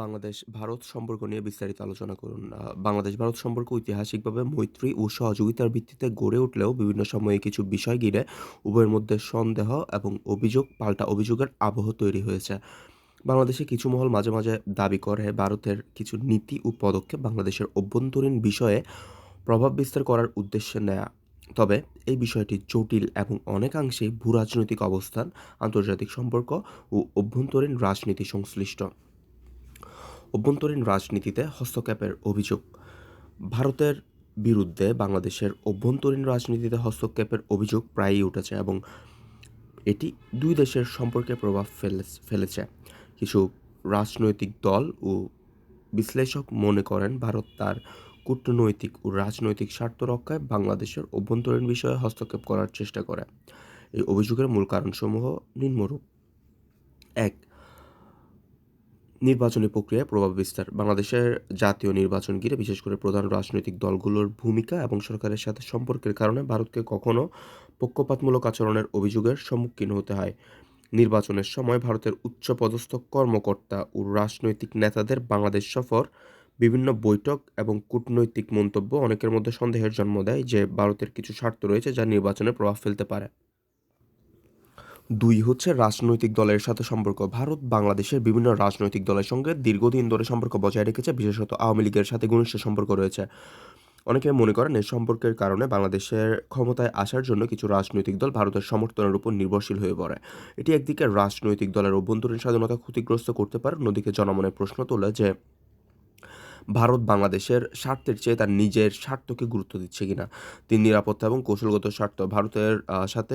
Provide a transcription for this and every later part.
বাংলাদেশ ভারত সম্পর্ক নিয়ে বিস্তারিত আলোচনা করুন। বাংলাদেশ ভারত সম্পর্ক ঐতিহাসিকভাবে মৈত্রী ও সহযোগিতার ভিত্তিতে গড়ে উঠলেও বিভিন্ন সময়ে কিছু বিষয় ঘিরে উভয়ের মধ্যে সন্দেহ এবং অভিযোগ পাল্টা অভিযোগের আবহ তৈরি হয়েছে। বাংলাদেশে কিছু মহল মাঝে, মাঝে দাবি করে ভারতের কিছু নীতি ও পদক্ষেপ বাংলাদেশের অভ্যন্তরীণ বিষয়ে প্রভাব বিস্তার করার উদ্দেশ্যে নেয়া। তবে এই বিষয়টি জটিল এবং অনেকাংশেই ভূরাজনৈতিক অবস্থান, আন্তর্জাতিক সম্পর্ক ও অভ্যন্তরীণ রাজনীতি সংশ্লিষ্ট। অভ্যন্তরীণ রাজনীতিতে হস্তক্ষেপের অভিযোগ। ভারতের বিরুদ্ধে বাংলাদেশের অভ্যন্তরীণ রাজনীতিতে হস্তক্ষেপের অভিযোগ প্রায়ই উঠেছে এবং এটি দুই দেশের সম্পর্কে প্রভাব ফেলে ফেলেছে। কিছু রাজনৈতিক দল ও বিশ্লেষক মনে করেন, ভারত তার কূটনৈতিক ও রাজনৈতিক স্বার্থ রক্ষায় বাংলাদেশের অভ্যন্তরীণ বিষয়ে হস্তক্ষেপ করার চেষ্টা করে। এই অভিযোগের মূল কারণসমূহ নিম্নরূপ। এক নির্বাচনী প্রক্রিয়ায় প্রভাব বিস্তার। বাংলাদেশের জাতীয় নির্বাচন ঘিরে বিশেষ করে প্রধান রাজনৈতিক দলগুলোর ভূমিকা এবং সরকারের সাথে সম্পর্কের কারণে ভারতকে কখনো পক্ষপাতমূলক আচরণের অভিযোগের সম্মুখীন হতে হয়। নির্বাচনের সময় ভারতের উচ্চপদস্থ কর্মকর্তা ও রাজনৈতিক নেতাদের বাংলাদেশ সফর, বিভিন্ন বৈঠক এবং কূটনৈতিক মন্তব্য অনেকের মধ্যে সন্দেহের জন্ম দেয় যে ভারতের কিছু স্বার্থ রয়েছে যা নির্বাচনে প্রভাব ফেলতে পারে। দুই হচ্ছে রাজনৈতিক দলের সাথে সম্পর্ক। ভারত বাংলাদেশের বিভিন্ন রাজনৈতিক দলের সঙ্গে দীর্ঘদিন ধরে সম্পর্ক বজায় রেখেছে, বিশেষত আওয়ামী লীগের সাথে ঘনিষ্ঠ সম্পর্ক রয়েছে। অনেকে মনে করেন এই সম্পর্কের কারণে বাংলাদেশের ক্ষমতায় আসার জন্য কিছু রাজনৈতিক দল ভারতের সমর্থনের উপর নির্ভরশীল হয়ে পড়ে। এটি একদিকে রাজনৈতিক দলের অভ্যন্তরীণ স্বাধীনতা ক্ষতিগ্রস্ত করতে পারে, অন্যদিকে জনমনের প্রশ্ন তোলে যে ভারত বাংলাদেশের স্বার্থের চেয়ে তার নিজের স্বার্থকে গুরুত্ব দিচ্ছে কিনা। তিনি নিরাপত্তা এবং কৌশলগত স্বার্থ ভারতের সাথে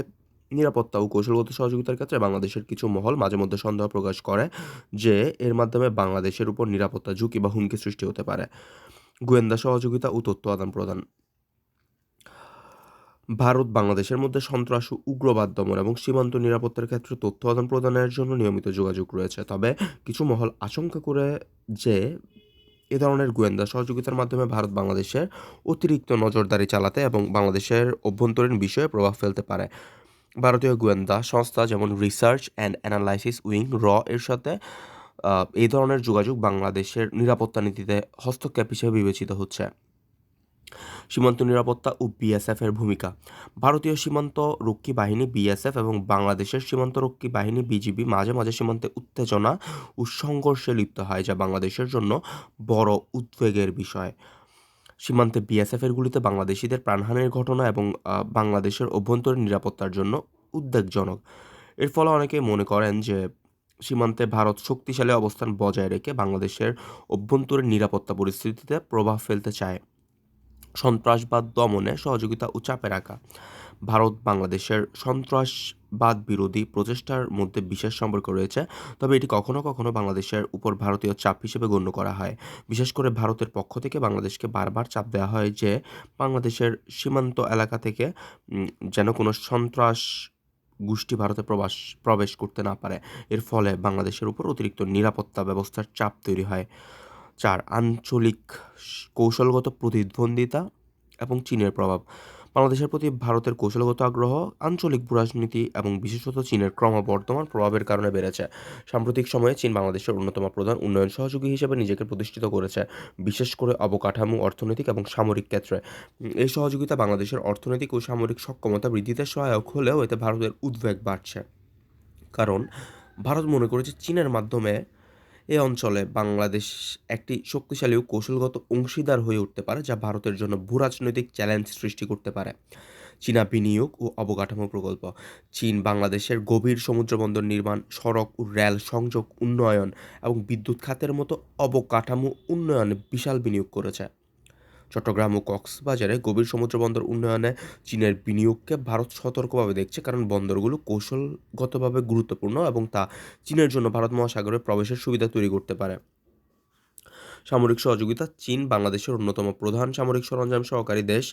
নিরাপত্তা ও কৌশলগত সহযোগিতার ক্ষেত্রে বাংলাদেশের কিছু মহল মাঝে মধ্যে সন্দেহ প্রকাশ করে যে এর মাধ্যমে বাংলাদেশের উপর নিরাপত্তা ঝুঁকি বা হুমকি সৃষ্টি হতে পারে। গোয়েন্দা সহযোগিতা ও তথ্য আদান প্রদান। ভারত বাংলাদেশের মধ্যে সন্ত্রাস ও উগ্রবাদ, দমন এবং সীমান্ত নিরাপত্তার ক্ষেত্রে তথ্য আদান প্রদানের জন্য নিয়মিত যোগাযোগ রয়েছে। তবে কিছু মহল আশঙ্কা করে যে এ ধরনের গোয়েন্দা সহযোগিতার মাধ্যমে ভারত বাংলাদেশের অতিরিক্ত নজরদারি চালাতে এবং বাংলাদেশের অভ্যন্তরীণ বিষয়ে প্রভাব ফেলতে পারে। ভারতীয় গোয়েন্দা সংস্থা যেমন রিসার্চ অ্যান্ড অ্যানালাইসিস উইং র এর সাথে এই ধরনের যোগাযোগ বাংলাদেশের নিরাপত্তা নীতিতে হস্তক্ষেপ হিসেবে বিবেচিত হচ্ছে। সীমান্ত নিরাপত্তা ও বিএসএফ এর ভূমিকা। ভারতীয় সীমান্ত রক্ষী বাহিনী বিএসএফ এবং বাংলাদেশের সীমান্ত রক্ষী বাহিনী বিজিবি মাঝে মাঝে সীমান্তে উত্তেজনা ও সংঘর্ষে লিপ্ত হয়, যা বাংলাদেশের জন্য বড় উদ্বেগের বিষয়। সীমান্তে বিএসএফের গুলিতে বাংলাদেশিদের প্রাণহানির ঘটনা এবং বাংলাদেশের অভ্যন্তরীণ নিরাপত্তার জন্য উদ্বেগজনক। এর ফলে অনেকে মনে করেন যে, সীমান্তে ভারত শক্তিশালী অবস্থান বজায় রেখে বাংলাদেশের অভ্যন্তরীণ নিরাপত্তা পরিস্থিতিতে প্রভাব ফেলতে চায়। সন্ত্রাসবাদ দমনে সহযোগিতা ও চাপে রাখা। ভারত বাংলাদেশের সন্ত্রাসবাদ বিরোধী প্রচেষ্টার মধ্যে বিশেষ সম্পর্ক রয়েছে। তবে এটি কখনো কখনো বাংলাদেশের উপর ভারতীয় চাপ হিসেবে গণ্য করা হয়। বিশেষ করে ভারতের পক্ষ থেকে বাংলাদেশকে বারবার চাপ দেওয়া হয় যে বাংলাদেশের সীমান্ত এলাকা থেকে যেন কোনো সন্ত্রাস গোষ্ঠী ভারতে প্রবাস, প্রবেশ করতে না পারে। এর ফলে বাংলাদেশের উপর অতিরিক্ত নিরাপত্তা ব্যবস্থার চাপ তৈরি হয়। চার, আঞ্চলিক কৌশলগত প্রতিদ্বন্দ্বিতা এবং চীনের প্রভাব। বাংলাদেশের প্রতি ভারতের কৌশলগত আগ্রহ, আঞ্চলিক ভূরাজনীতি এবং বিশেষত চীনের ক্রমবর্ধমান প্রভাবের কারণে বেড়েছে। সাম্প্রতিক সময়ে চীন বাংলাদেশের অন্যতম প্রধান উন্নয়ন সহযোগী হিসেবে নিজেকে প্রতিষ্ঠিত করেছে, বিশেষ করে অবকাঠামো, অর্থনৈতিক এবং সামরিক ক্ষেত্রে। এই সহযোগিতা বাংলাদেশের অর্থনৈতিক ও সামরিক সক্ষমতা বৃদ্ধিতে সহায়ক হলেও এতে ভারতের উদ্বেগ বাড়ছে। কারণ, ভারত মনে করেছে চীনের মাধ্যমে এ অঞ্চলে বাংলাদেশ একটি শক্তিশালী ও কৌশলগত অংশীদার হয়ে উঠতে পারে, যা ভারতের জন্য ভূরাজনৈতিক চ্যালেঞ্জ সৃষ্টি করতে পারে। চীনা বিনিয়োগ ও অবকাঠামো প্রকল্প, চীন বাংলাদেশের গভীর সমুদ্রবন্দর নির্মাণ, সড়ক ও রেল সংযোগ উন্নয়ন এবং বিদ্যুৎ খাতের মতো অবকাঠামো উন্নয়নে বিশাল বিনিয়োগ করেছে। চট্টগ্রাম ও কক্সবাজারে গভীর সমুদ্র বন্দর উন্নয়নে চীনের বিনিয়োগকে ভারত সতর্কভাবে দেখছে কারণ বন্দরগুলো কৌশলগতভাবে গুরুত্বপূর্ণ এবং তা চীনের জন্য ভারত মহাসাগরে প্রবেশের সুবিধা তৈরি করতে পারে। সামরিক সহযোগিতা চীন বাংলাদেশের অন্যতম প্রধান সামরিক সরঞ্জাম সহকারী দেশ।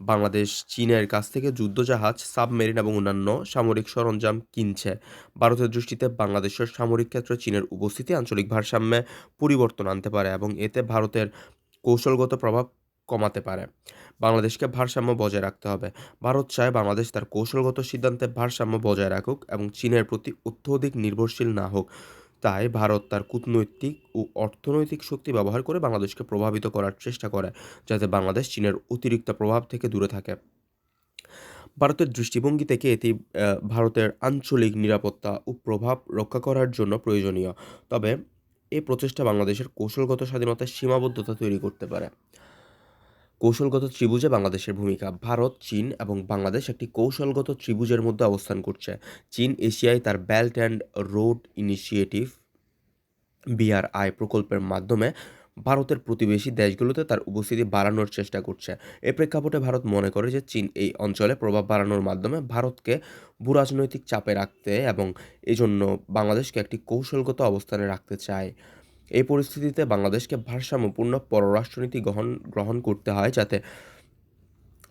বাংলাদেশ চীনের কাছ থেকে যুদ্ধজাহাজ, সাবমেরিন এবং অন্যান্য সামরিক সরঞ্জাম কিনছে। ভারতের দৃষ্টিতে বাংলাদেশের সামরিক ক্ষেত্রে চীনের উপস্থিতি আঞ্চলিক ভারসাম্যে পরিবর্তন আনতে পারে এবং এতে ভারতের কৌশলগত প্রভাব কমাতে পারে। বাংলাদেশকে ভারসাম্য বজায় রাখতে হবে। ভারত চায় বাংলাদেশ তার কৌশলগত সিদ্ধান্তে ভারসাম্য বজায় রাখুক এবং চীনের প্রতি অত্যধিক নির্ভরশীল না হোক। তাই ভারত তার কূটনৈতিক ও অর্থনৈতিক শক্তি ব্যবহার করে বাংলাদেশকে প্রভাবিত করার চেষ্টা করে, যাতে বাংলাদেশ চীনের অতিরিক্ত প্রভাব থেকে দূরে থাকে। ভারতের দৃষ্টিভঙ্গি থেকে এটি ভারতের আঞ্চলিক নিরাপত্তা ও প্রভাব রক্ষা করার জন্য প্রয়োজনীয়। তবে এই প্রচেষ্টা বাংলাদেশের কৌশলগত স্বাধীনতার সীমাবদ্ধতা তৈরি করতে পারে। কৌশলগত ত্রিভুজে বাংলাদেশের ভূমিকা। ভারত, চীন এবং বাংলাদেশ একটি কৌশলগত ত্রিভুজের মধ্যে অবস্থান করছে। চীন এশিয়ায় তার belt and road initiative BRI প্রকল্পের মাধ্যমে ভারতের প্রতিবেশী দেশগুলোতে তার উপস্থিতি বাড়ানোর চেষ্টা করছে। এ প্রেক্ষাপটে ভারত মনে করে যে চীন এই অঞ্চলে প্রভাব বাড়ানোর মাধ্যমে ভারতকে ভূরাজনৈতিক চাপে রাখতে এবং এজন্য বাংলাদেশকে একটি কৌশলগত অবস্থানে রাখতে চায়। এই পরিস্থিতিতে বাংলাদেশকে ভারসাম্যপূর্ণ পররাষ্ট্রনীতি গ্রহণ গ্রহণ করতে হয় যাতে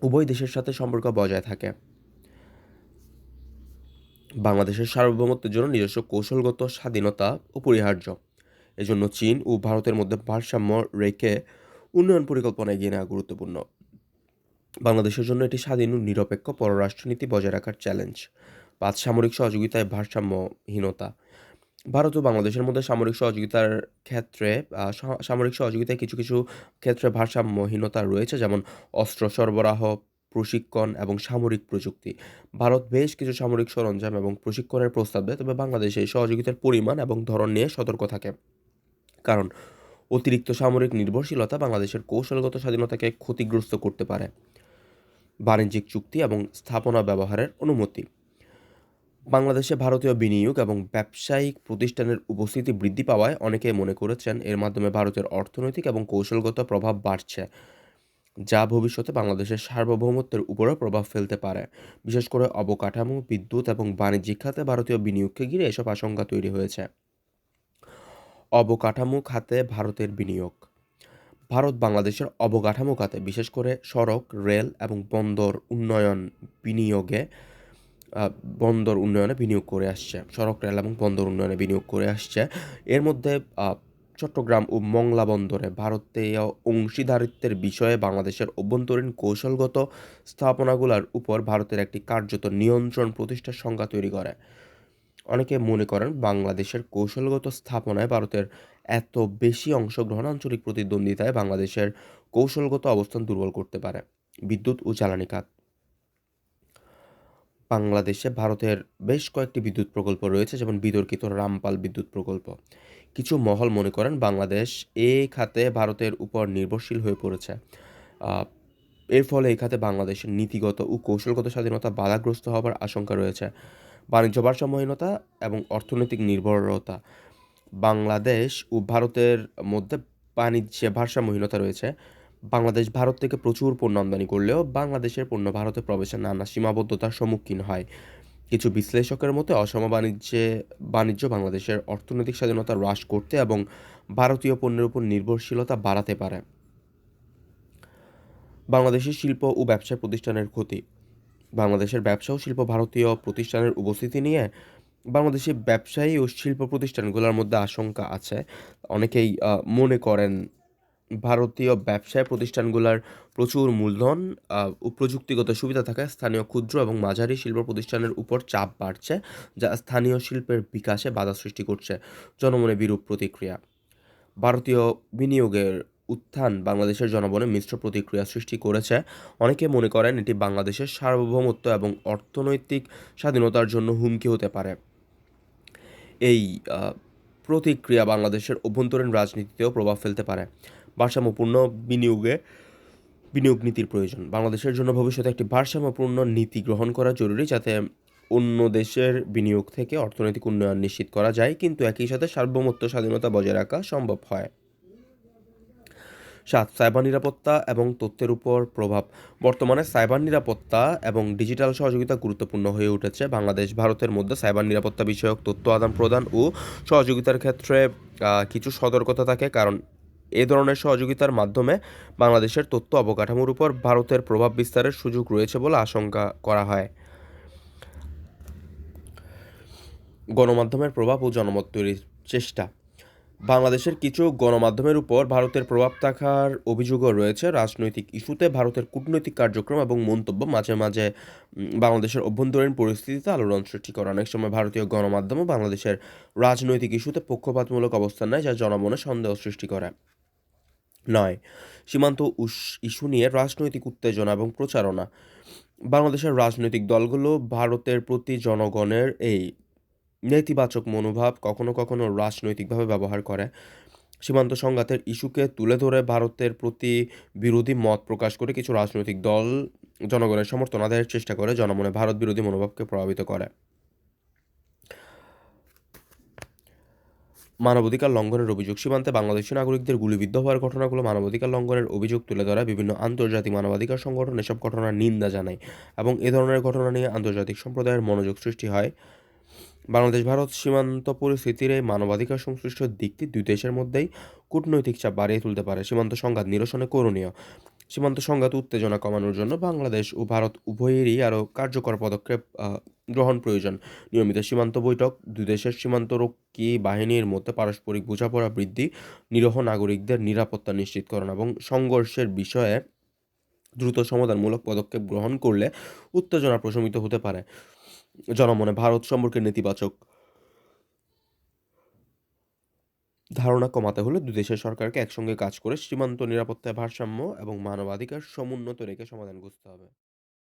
উভয় দেশের সাথে সম্পর্ক বজায় থাকে। বাংলাদেশের সার্বভৌমত্বের জন্য নিজস্ব কৌশলগত স্বাধীনতা অপরিহার্য এজন্য চীন ও ভারতের মধ্যে ভারসাম্য রেখে উন্নয়ন পরিকল্পনা এগিয়ে নেওয়া গুরুত্বপূর্ণ। বাংলাদেশের জন্য এটি স্বাধীন ও নিরপেক্ষ পররাষ্ট্রনীতি বজায় রাখার চ্যালেঞ্জ পাঁচ সামরিক সহযোগিতায় ভারসাম্যহীনতা। ভারত ও বাংলাদেশের মধ্যে সামরিক সহযোগিতার ক্ষেত্রে সামরিক সহযোগিতায় কিছু কিছু ক্ষেত্রে ভারসাম্যহীনতা রয়েছে, যেমন অস্ত্র সরবরাহ, প্রশিক্ষণ এবং সামরিক প্রযুক্তি। ভারত বেশ কিছু সামরিক সরঞ্জাম এবং প্রশিক্ষণের প্রস্তাব দেয়, তবে বাংলাদেশ এই সহযোগিতার পরিমাণ এবং ধরন নিয়ে সতর্ক থাকে। কারণ, অতিরিক্ত সামরিক নির্ভরশীলতা বাংলাদেশের কৌশলগত স্বাধীনতাকে ক্ষতিগ্রস্ত করতে পারে। বাণিজ্যিক চুক্তি এবং স্থাপনা ব্যবহারের অনুমতি। বাংলাদেশে ভারতীয় বিনিয়োগ এবং ব্যবসায়িক প্রতিষ্ঠানের উপস্থিতি বৃদ্ধি পাওয়ায় অনেকে মনে করেছেন এর মাধ্যমে ভারতের অর্থনৈতিক এবং কৌশলগত প্রভাব বাড়ছে, যা ভবিষ্যতে বাংলাদেশের সার্বভৌমত্বের উপরেও প্রভাব ফেলতে পারে। বিশেষ করে অবকাঠামো, বিদ্যুৎ এবং বাণিজ্যিক খাতে ভারতীয় বিনিয়োগকে ঘিরে এসব আশঙ্কা তৈরি হয়েছে। অবকাঠামো খাতে ভারতের বিনিয়োগ। ভারত বাংলাদেশের অবকাঠামো খাতে বিশেষ করে সড়ক, রেল এবং বন্দর উন্নয়ন বিনিয়োগে বন্দর উন্নয়নে বিনিয়োগ করে আসছে, সড়ক, রেল এবং বন্দর উন্নয়নে বিনিয়োগ করে আসছে। এর মধ্যে চট্টগ্রাম ও মংলা বন্দরে ভারতীয় অংশীদারিত্বের বিষয়ে বাংলাদেশের অভ্যন্তরীণ কৌশলগত স্থাপনাগুলোর উপর ভারতের একটি কার্যত নিয়ন্ত্রণ প্রতিষ্ঠার সংজ্ঞা তৈরি করে। অনেকে মনে করেন বাংলাদেশের কৌশলগত স্থাপনায় ভারতের এত বেশি অংশগ্রহণ আঞ্চলিক প্রতিদ্বন্দ্বিতায় বাংলাদেশের কৌশলগত অবস্থান দুর্বল করতে পারে। বিদ্যুৎ ও জ্বালানি খাত। বাংলাদেশে ভারতের বেশ কয়েকটি বিদ্যুৎ প্রকল্প রয়েছে, যেমন বিতর্কিত রামপাল বিদ্যুৎ প্রকল্প। কিছু মহল মনে করেন বাংলাদেশ এই খাতে ভারতের উপর নির্ভরশীল হয়ে পড়েছে। এর ফলে এই খাতে বাংলাদেশের নীতিগত ও কৌশলগত স্বাধীনতা বাধাগ্রস্ত হবার আশঙ্কা রয়েছে। বাণিজ্য ভারসাম্যহীনতা এবং অর্থনৈতিক নির্ভরতা। বাংলাদেশ ও ভারতের মধ্যে বাণিজ্যে ভারসাম্যহীনতা রয়েছে। বাংলাদেশ, ভারত থেকে প্রচুর পণ্য আমদানি করলেও বাংলাদেশের পণ্য ভারতে প্রবেশের নানা সীমাবদ্ধতার সম্মুখীন হয়। কিছু বিশ্লেষকের মতে, অসম বাণিজ্যে, বাণিজ্য বাংলাদেশের অর্থনৈতিক স্বাধীনতা হ্রাস করতে এবং ভারতীয় পণ্যের উপর নির্ভরশীলতা বাড়াতে পারে। বাংলাদেশের শিল্প ও ব্যবসায় প্রতিষ্ঠানের ক্ষতি। বাংলাদেশের ব্যবসা ও শিল্প ভারতীয় প্রতিষ্ঠানের উপস্থিতি নিয়ে বাংলাদেশের ব্যবসায়ী ও শিল্প প্রতিষ্ঠানগুলোর মধ্যে আশঙ্কা আছে। অনেকেই মনে করেন ভারতীয় ব্যবসায় প্রতিষ্ঠানগুলোর প্রচুর মূলধন প্রযুক্তিগত সুবিধা থাকায় স্থানীয় ক্ষুদ্র এবং মাঝারি শিল্প প্রতিষ্ঠানের উপর চাপ বাড়ছে, যা স্থানীয় শিল্পের বিকাশে বাধা সৃষ্টি করছে জনমনে বিরূপ প্রতিক্রিয়া। ভারতীয় বিনিয়োগের উত্থান বাংলাদেশের জনগণে মিশ্র প্রতিক্রিয়া সৃষ্টি করেছে। অনেকে মনে করেন এটি বাংলাদেশের সার্বভৌমত্ব এবং অর্থনৈতিক স্বাধীনতার জন্য হুমকি হতে পারে। এই প্রতিক্রিয়া বাংলাদেশের অভ্যন্তরীণ রাজনীতিতেও প্রভাব ফেলতে পারে। ভারসাম্যপূর্ণ বিনিয়োগে বিনিয়োগ নীতির প্রয়োজন। বাংলাদেশের জন্য ভবিষ্যতে একটি ভারসাম্যপূর্ণ নীতি গ্রহণ করা জরুরি যাতে অন্য দেশের বিনিয়োগ থেকে অর্থনৈতিক উন্নয়ন নিশ্চিত করা যায়, কিন্তু একই সাথে সার্বভৌমত্ব, স্বাধীনতা বজায় রাখা সম্ভব হয়। সাত, সাইবার নিরাপত্তা এবং তথ্যের উপর প্রভাব। বর্তমানে সাইবার নিরাপত্তা এবং ডিজিটাল সহযোগিতা গুরুত্বপূর্ণ হয়ে উঠেছে। বাংলাদেশ, ভারতের মধ্যে সাইবার নিরাপত্তা বিষয়ক তথ্য আদান প্রদান ও সহযোগিতার ক্ষেত্রে কিছু সতর্কতা থাকে। কারণ এ ধরনের সহযোগিতার মাধ্যমে বাংলাদেশের তথ্য অবকাঠামোর উপর ভারতের প্রভাব বিস্তারের সুযোগ রয়েছে বলে আশঙ্কা করা হয়। গণমাধ্যমের প্রভাব ও জনমত তৈরির চেষ্টা। বাংলাদেশের কিছু গণমাধ্যমের উপর ভারতের প্রভাব থাকার অভিযোগও রয়েছে। রাজনৈতিক ইস্যুতে ভারতের কূটনৈতিক কার্যক্রম এবং মন্তব্য মাঝে মাঝে বাংলাদেশের অভ্যন্তরীণ পরিস্থিতিতে আলোড়ন সৃষ্টি করে। অনেক সময় ভারতীয় গণমাধ্যমও বাংলাদেশের রাজনৈতিক ইস্যুতে পক্ষপাতমূলক অবস্থান নেয়, যা জনমনে সন্দেহ সৃষ্টি করে। নয়। সীমান্ত ইস্যু নিয়ে রাজনৈতিক উত্তেজনা এবং প্রচারণা। বাংলাদেশের রাজনৈতিক দলগুলো ভারতের প্রতি জনগণের এই নেতিবাচক মনোভাব কখনো কখনো রাজনৈতিকভাবে ব্যবহার করে। সীমান্ত সংঘাতের ইস্যুকে তুলে ধরে ভারতের প্রতি বিরোধী মত প্রকাশ করে কিছু রাজনৈতিক দল জনগণের সমর্থন আদায়ের চেষ্টা করে, জনমনে ভারত বিরোধী মনোভাবকে প্রভাবিত করে। মানবাধিকার লঙ্ঘনের অভিযোগ সীমান্তে বাংলাদেশি নাগরিকদের গুলিবিদ্ধ হওয়ার ঘটনাগুলো মানবাধিকার লঙ্ঘনের অভিযোগ তুলে ধরা বিভিন্ন আন্তর্জাতিক মানবাধিকার সংগঠন এসব ঘটনার নিন্দা জানায় এবং এ ধরনের ঘটনা নিয়ে আন্তর্জাতিক সম্প্রদায়ের মনোযোগ সৃষ্টি হয়। বাংলাদেশ ভারত সীমান্ত পরিস্থিতির এই মানবাধিকার সংশ্লিষ্ট দিকটি দুই দেশের মধ্যেই কূটনৈতিক চাপ বাড়িয়ে তুলতে পারে। সীমান্ত সংঘাত নিরসনে করণীয়। সীমান্ত সংঘাত উত্তেজনা কমানোর জন্য বাংলাদেশ ও ভারত উভয়েরই আরও কার্যকর পদক্ষেপ গ্রহণ প্রয়োজন। নিয়মিত সীমান্ত বৈঠক, দুই দেশের সীমান্তরক্ষী বাহিনীর মধ্যে পারস্পরিক বোঝাপড়া বৃদ্ধি, নিরহ নাগরিকদের নিরাপত্তা নিশ্চিতকরণ এবং সংঘর্ষের বিষয়ে দ্রুত সমাধানমূলক পদক্ষেপ গ্রহণ করলে উত্তেজনা প্রশমিত হতে পারে। জনমনে ভারত সম্পর্কে নেতিবাচক ধারণা কমাতে হলে দুই দেশের সরকারকে একসঙ্গে কাজ করে সীমান্ত নিরাপত্তায় ভারসাম্য এবং মানবাধিকার সমুন্নত রেখে সমাধান খুঁজতে হবে।